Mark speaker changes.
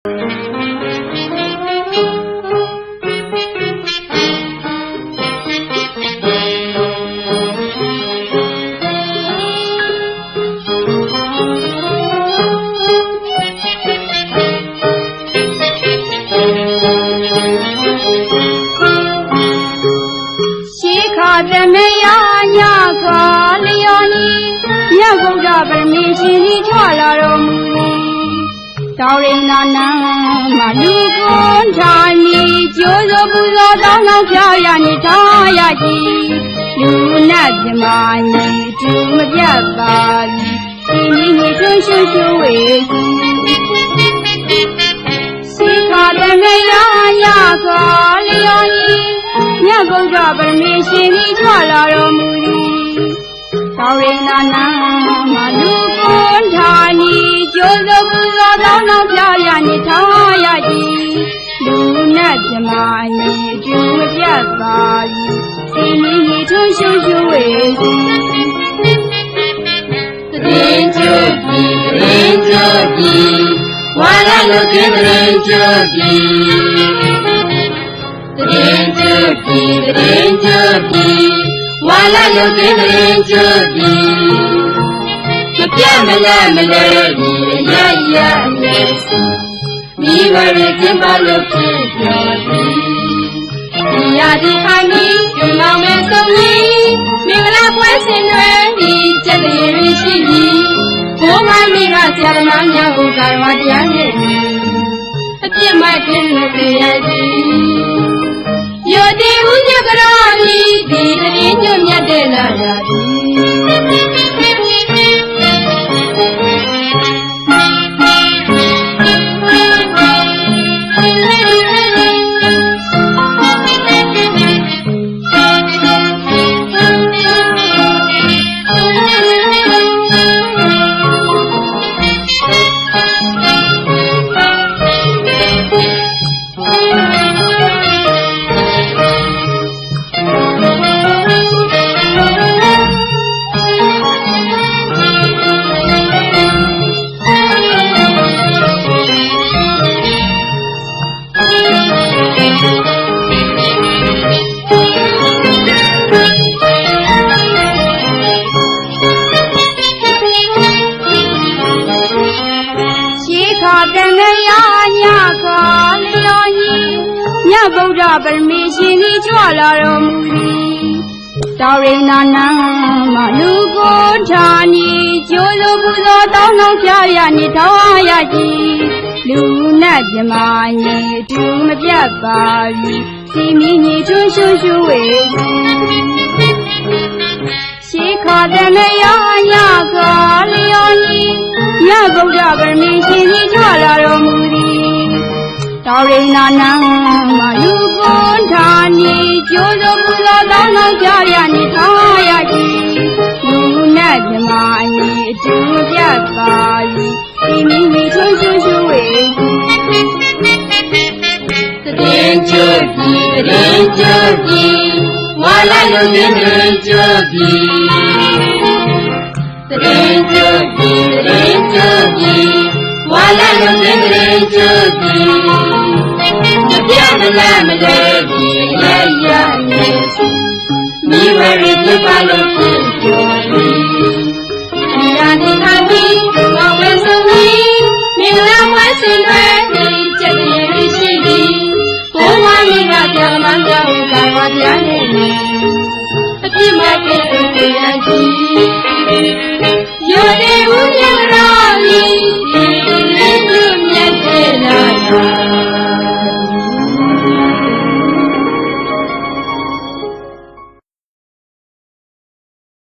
Speaker 1: ရှိခသမယညာကလျော်ဤမြတ်ဗုဒ္ဓဗရမေရှင်ဤကြွလာတော်မူ၏ တောရိဏနာမလူကွန်ထာနီကျိုးသောပူဇော်တောင်းတော်ဖြာရနေထားရကြည်လူနတ်မြမညီတူမပြတ်ပါသည်ဒီမိမိထွန်းရှုရှုဝေစီရှိခသမယညာကလျော်ဤမြတ်ဗုဒ္ဓဗရမေရှင်ဤကြွလာတော်မူ၏သောရိဏနာမလူကွန်ထာနီကျိုးသောပူဇော် သောနောက်ပြရနေထားရည်လူနတ်မြမညီအကျူမပြတ်ပါ၏စီမီညီထွန်းရှုရှုဝေစီ
Speaker 2: တရင်ကျုပ်ပြီတရင်ကျုပ်ပြီဝါလာလုကင်းတရင်ကျုပ်ပြီတရင်ကျုပ်ပြီတရင်ကျုပ်ပြီဝါလာလုကင်းတရင်ကျုပ်ပြီ မပြတ်မလဲမလဲဒီရရရဲ့မိဘရဲ့ကျမလို့ဖြစ်ပြောသည်ဒီရဒီခိုင်ပြီးကျမောင်မဲ့ဆုံးကြီးမင်္ဂလာပွဲဆင်နွှဲပြီးကျက်ရည်ရှိပြီးဘိုးမမိကဆရာသမားများကိုကာရမတရားနဲ့အပြစ်မဲ့ခြင်းလို့ပြရသည်ယောတိဥညကရာမိဒီတရင်ညွတ်မြတ်တဲ့လာ
Speaker 1: တမယညာကလျော်ဤမြတ်ဗုဒ္ဓဗရမေရှင်ဤကြွလာတော်မူ၏တောရိဏနာမလူကိုဌာနီကျိုးလိုပူဇော်တောင်းတော်ဖြာရနေထားရကြည်လူနတ်မြမညီအတူမပြတ်ပါ၏စီမီညီထွန်းရှုရှုဝေရှိခတမယညာကလျော်ဤမြတ်ဗုဒ္ဓဗရမေရှင်ဤကြွလာတော်မူသည် တောရိဏနာမလူကိုဌာနီကျိုးလိုပူဇော်တောင်းတော်ဖြာရနေထားရကြည်လူနတ်မြမညီအတူမပြတ်ပါ၏စီမီညီထွန်းရှုရှုဝေ
Speaker 2: တရင်ကျုပ်ပြီတရင်ကျုပ်ပြီဝါလာလုကင်းတရင်ကျုပ်ပြီတရင်ကျုပ်ပြီတရင်ကျုပ်ပြီဝါလာလုကင်းတရင်ကျုပ်ပြီ မပြတ်မလားမလဲဒီရရရဲ့မိဘရဲ့ကျမလို့